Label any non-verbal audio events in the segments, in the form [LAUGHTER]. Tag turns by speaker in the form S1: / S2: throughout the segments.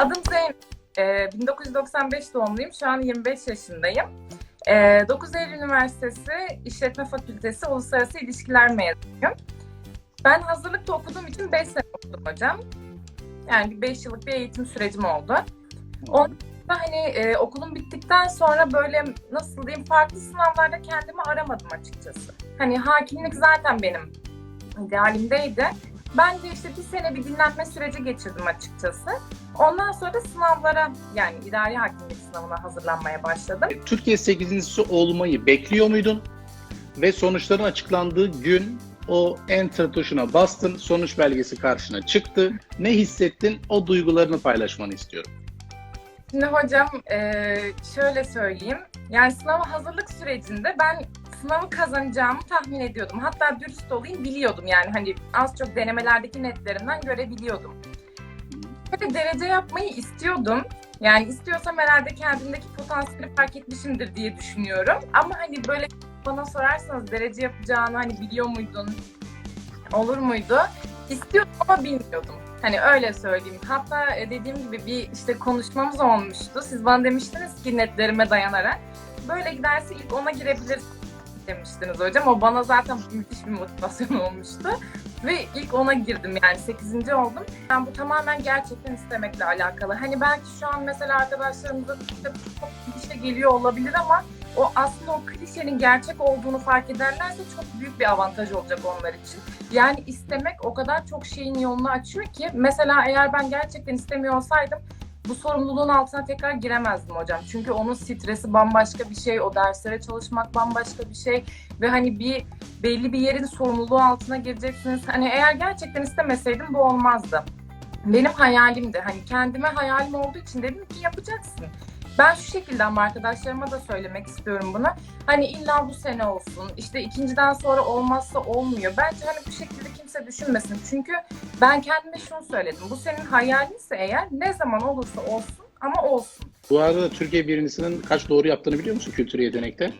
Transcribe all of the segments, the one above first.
S1: Adım Zeynep. Ee, 1995 doğumluyum. Şu an 25 yaşındayım. Ee, 9 Eylül Üniversitesi İşletme Fakültesi Uluslararası İlişkiler mezunuyum. Ben hazırlıkta okuduğum için 5 sene okudum hocam. Yani bir 5 yıllık bir eğitim sürecim oldu. Ondan hani e, okulum bittikten sonra böyle nasıl diyeyim farklı sınavlarda kendimi aramadım açıkçası. Hani hakimlik zaten benim idealimdeydi. Ben de işte bir sene bir dinlenme süreci geçirdim açıkçası. Ondan sonra da sınavlara yani idari hakimlik sınavına hazırlanmaya başladım.
S2: Türkiye 8.si olmayı bekliyor muydun? Ve sonuçların açıklandığı gün o enter tuşuna bastın, sonuç belgesi karşına çıktı. Ne hissettin? O duygularını paylaşmanı istiyorum.
S1: Şimdi hocam eee, şöyle söyleyeyim. Yani sınava hazırlık sürecinde ben sınavı kazanacağımı tahmin ediyordum. Hatta dürüst olayım biliyordum yani hani az çok denemelerdeki netlerimden görebiliyordum. Böyle derece yapmayı istiyordum. Yani istiyorsam herhalde kendimdeki potansiyeli fark etmişimdir diye düşünüyorum. Ama hani böyle bana sorarsanız derece yapacağını hani biliyor muydun? Olur muydu? İstiyordum ama bilmiyordum. Hani öyle söyleyeyim. Hatta e, dediğim gibi bir işte konuşmamız olmuştu. Siz bana demiştiniz ki netlerime dayanarak. Böyle giderse ilk ona girebilirsin demiştiniz hocam. O bana zaten müthiş bir motivasyon [LAUGHS] olmuştu. Ve ilk ona girdim yani 8. oldum. Yani bu tamamen gerçekten istemekle alakalı. Hani belki şu an mesela arkadaşlarımıza işte klişe geliyor olabilir ama o aslında o klişenin gerçek olduğunu fark ederlerse çok büyük bir avantaj olacak onlar için. Yani istemek o kadar çok şeyin yolunu açıyor ki mesela eğer ben gerçekten istemiyor olsaydım bu sorumluluğun altına tekrar giremezdim hocam. Çünkü onun stresi bambaşka bir şey, o derslere çalışmak bambaşka bir şey ve hani bir belli bir yerin sorumluluğu altına gireceksiniz. Hani eğer gerçekten istemeseydim bu olmazdı. Benim hayalimdi. Hani kendime hayalim olduğu için dedim ki yapacaksın. Ben şu şekilde ama arkadaşlarıma da söylemek istiyorum bunu. Hani illa bu sene olsun, işte ikinciden sonra olmazsa olmuyor. Bence hani bu şekilde kimse düşünmesin. Çünkü ben kendime şunu söyledim. Bu senin hayalinse eğer ne zaman olursa olsun ama olsun.
S2: Bu arada Türkiye birincisinin kaç doğru yaptığını biliyor musun kültür yetenekte?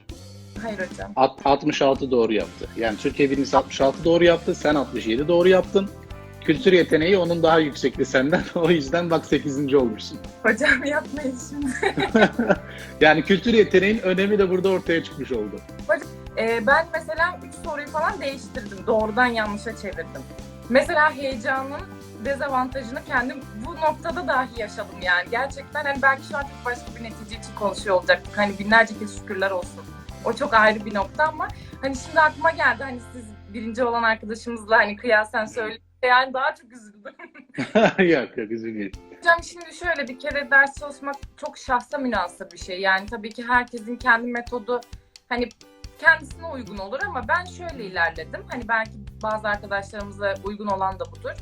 S1: Hayır hocam.
S2: Alt- 66 doğru yaptı. Yani Türkiye birincisi 66 doğru yaptı, sen 67 doğru yaptın. Kültür yeteneği onun daha yüksekti senden. [LAUGHS] O yüzden bak 8. olmuşsun.
S1: Hocam yapmayın şimdi. [LAUGHS]
S2: Yani kültür yeteneğin önemi de burada ortaya çıkmış oldu.
S1: Ee, ben mesela üç soruyu falan değiştirdim. Doğrudan yanlışa çevirdim. Mesela heyecanın dezavantajını kendim bu noktada dahi yaşadım yani. Gerçekten hani belki şu an çok başka bir netice için konuşuyor olacaktık. Hani binlerce kez şükürler olsun. O çok ayrı bir nokta ama hani şimdi aklıma geldi hani siz birinci olan arkadaşımızla hani kıyasen söyleyince yani daha çok üzüldüm. [LAUGHS]
S2: yok yok üzülmeyin.
S1: Hocam şimdi şöyle bir kere ders çalışmak çok şahsa münasır bir şey. Yani tabii ki herkesin kendi metodu hani kendisine uygun olur ama ben şöyle ilerledim. Hani belki bazı arkadaşlarımıza uygun olan da budur.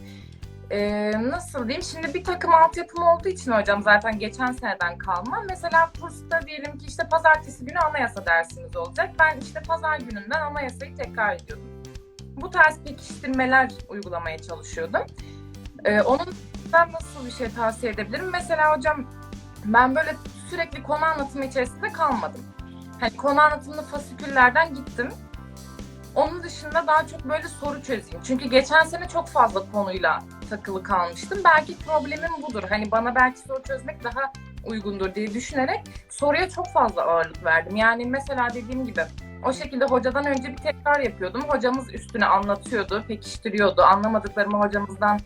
S1: Ee, nasıl diyeyim? Şimdi bir takım altyapım olduğu için hocam zaten geçen seneden kalma. Mesela kursta diyelim ki işte pazartesi günü anayasa dersiniz olacak. Ben işte pazar gününden anayasayı tekrar ediyordum. Bu tarz pekiştirmeler uygulamaya çalışıyordum. Ee, onun ben nasıl bir şey tavsiye edebilirim? Mesela hocam ben böyle sürekli konu anlatımı içerisinde kalmadım. Hani konu anlatımlı fasiküllerden gittim. Onun dışında daha çok böyle soru çözeyim. Çünkü geçen sene çok fazla konuyla takılı kalmıştım. Belki problemim budur. Hani bana belki soru çözmek daha uygundur diye düşünerek soruya çok fazla ağırlık verdim. Yani mesela dediğim gibi o şekilde hocadan önce bir tekrar yapıyordum. Hocamız üstüne anlatıyordu, pekiştiriyordu. Anlamadıklarımı hocamızdan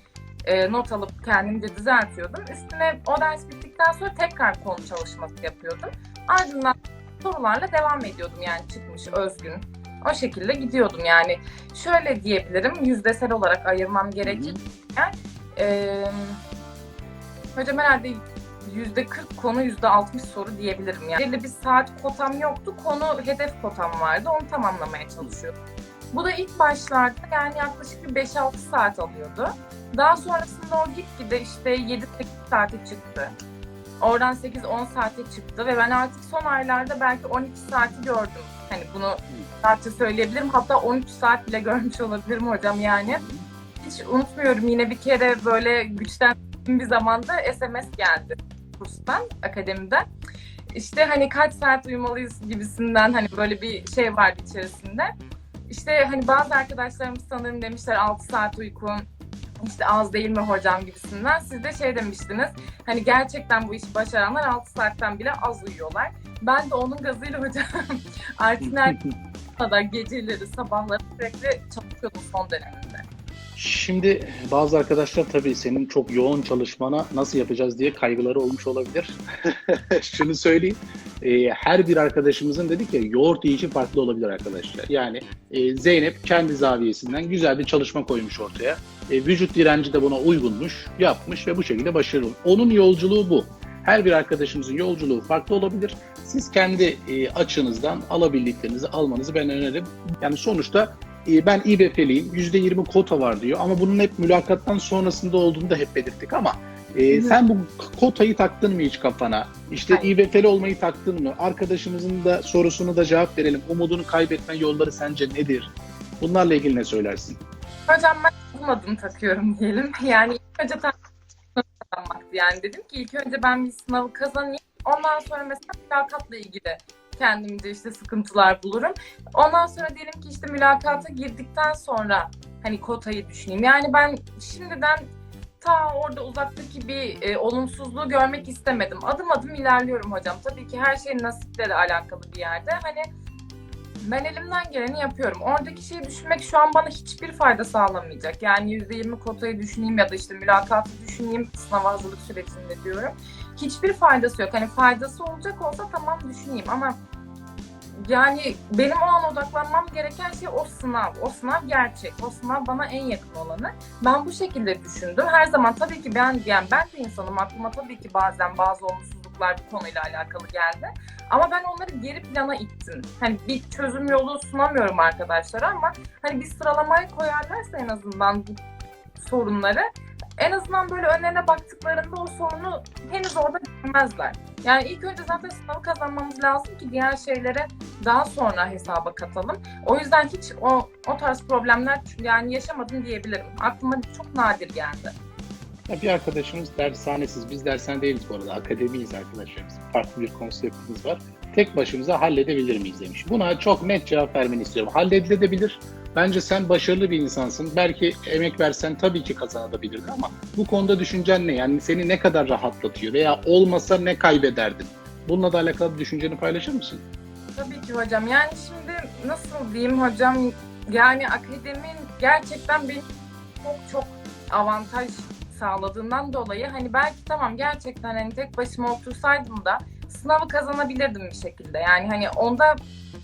S1: e, not alıp kendimce düzeltiyordum. Üstüne o ders bittikten sonra tekrar konu çalışması yapıyordum. Ardından sorularla devam ediyordum yani çıkmış özgün. O şekilde gidiyordum yani. Şöyle diyebilirim yüzdesel olarak ayırmam gerekir. Ee, hocam herhalde yüzde 40 konu yüzde 60 soru diyebilirim yani. Belli bir saat kotam yoktu. Konu hedef kotam vardı. Onu tamamlamaya çalışıyordum. Bu da ilk başlarda yani yaklaşık bir 5-6 saat alıyordu. Daha sonrasında o gitgide işte 7-8 saate çıktı. Oradan 8-10 saate çıktı ve ben artık son aylarda belki 12 saati gördüm. Hani bunu rahatça söyleyebilirim. Hatta 13 saat bile görmüş olabilirim hocam yani. Hiç unutmuyorum yine bir kere böyle güçten bir zamanda SMS geldi kurstan, akademiden. İşte hani kaç saat uyumalıyız gibisinden hani böyle bir şey vardı içerisinde. İşte hani bazı arkadaşlarımız sanırım demişler 6 saat uyku, işte az değil mi hocam gibisinden. Siz de şey demiştiniz. Hani gerçekten bu işi başaranlar 6 saatten bile az uyuyorlar. Ben de onun gazıyla hocam [LAUGHS] artık [LAUGHS] kadar geceleri, sabahları sürekli çalışıyordum son döneminde.
S2: Şimdi bazı arkadaşlar tabii senin çok yoğun çalışmana nasıl yapacağız diye kaygıları olmuş olabilir. [LAUGHS] Şunu söyleyeyim. e, her bir arkadaşımızın dedik ya yoğurt yiyişi farklı olabilir arkadaşlar. Yani e, Zeynep kendi zaviyesinden güzel bir çalışma koymuş ortaya. E, vücut direnci de buna uygunmuş, yapmış ve bu şekilde başarılı. Onun yolculuğu bu. Her bir arkadaşımızın yolculuğu farklı olabilir. Siz kendi e, açınızdan alabildiklerinizi almanızı ben öneririm. Yani sonuçta ben İBF'liyim, %20 kota var diyor ama bunun hep mülakattan sonrasında olduğunu da hep belirttik ama e, sen bu kotayı taktın mı hiç kafana? İşte
S1: Hayır.
S2: İBF'li olmayı taktın mı? Arkadaşımızın da sorusunu da cevap verelim. Umudunu kaybetme yolları sence nedir? Bunlarla ilgili ne söylersin?
S1: Hocam ben adım adım takıyorum diyelim. [LAUGHS] Yani ilk önce kazanmaktı. Yani dedim ki ilk önce ben bir sınavı kazanayım. Ondan sonra mesela mülakatla ilgili kendimce işte sıkıntılar bulurum. Ondan sonra diyelim ki işte mülakata girdikten sonra hani kotayı düşüneyim. Yani ben şimdiden ta orada uzaktaki bir e, olumsuzluğu görmek istemedim. Adım adım ilerliyorum hocam. Tabii ki her şey nasiple de alakalı bir yerde. Hani ben elimden geleni yapıyorum. Oradaki şeyi düşünmek şu an bana hiçbir fayda sağlamayacak. Yani %20 kotayı düşüneyim ya da işte mülakatı düşüneyim sınav hazırlık sürecinde diyorum. Hiçbir faydası yok. Hani faydası olacak olsa tamam düşüneyim ama yani benim o an odaklanmam gereken şey o sınav. O sınav gerçek. O sınav bana en yakın olanı. Ben bu şekilde düşündüm. Her zaman tabii ki ben yani ben de insanım. Aklıma tabii ki bazen bazı olumsuzluklar bu konuyla alakalı geldi. Ama ben onları geri plana ittim. Hani bir çözüm yolu sunamıyorum arkadaşlara ama hani bir sıralamaya koyarlarsa en azından bu sorunları en azından böyle önlerine baktıklarında o sorunu henüz orada görmezler. Yani ilk önce zaten sınavı kazanmamız lazım ki diğer şeylere daha sonra hesaba katalım. O yüzden hiç o, o tarz problemler yani yaşamadım diyebilirim. Aklıma çok nadir geldi.
S2: Ya bir arkadaşımız dershanesiz, biz dershane değiliz bu arada, akademiyiz arkadaşlarımız. Farklı bir konseptimiz var. Tek başımıza halledebilir miyiz demiş. Buna çok net cevap vermeni istiyorum. Halledilebilir. Bence sen başarılı bir insansın. Belki emek versen tabii ki kazanabilirdin ama bu konuda düşüncen ne? Yani seni ne kadar rahatlatıyor veya olmasa ne kaybederdin? Bununla da alakalı bir düşünceni paylaşır mısın?
S1: Tabii ki hocam. Yani şimdi nasıl diyeyim hocam yani akademin gerçekten benim çok çok avantaj sağladığından dolayı hani belki tamam gerçekten hani tek başıma otursaydım da sınavı kazanabilirdim bir şekilde. Yani hani onda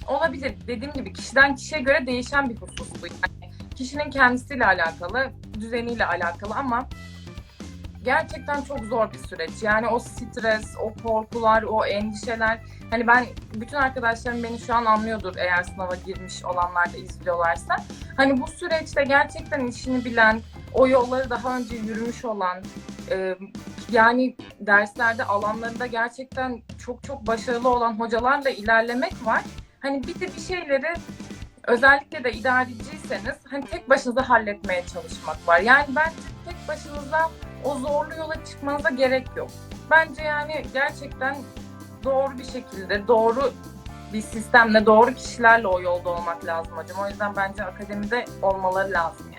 S1: olabilir. Dediğim gibi kişiden kişiye göre değişen bir husus bu. Yani kişinin kendisiyle alakalı, düzeniyle alakalı ama gerçekten çok zor bir süreç. Yani o stres, o korkular, o endişeler. Hani ben bütün arkadaşlarım beni şu an anlıyordur eğer sınava girmiş olanlar da izliyorlarsa. Hani bu süreçte gerçekten işini bilen, o yolları daha önce yürümüş olan, e, yani derslerde alanlarında gerçekten çok çok başarılı olan hocalarla ilerlemek var. Hani bir de bir şeyleri özellikle de idareciyseniz hani tek başınıza halletmeye çalışmak var. Yani bence tek başınıza o zorlu yola çıkmanıza gerek yok. Bence yani gerçekten doğru bir şekilde, doğru bir sistemle, doğru kişilerle o yolda olmak lazım hocam. O yüzden bence akademide olmaları lazım yani.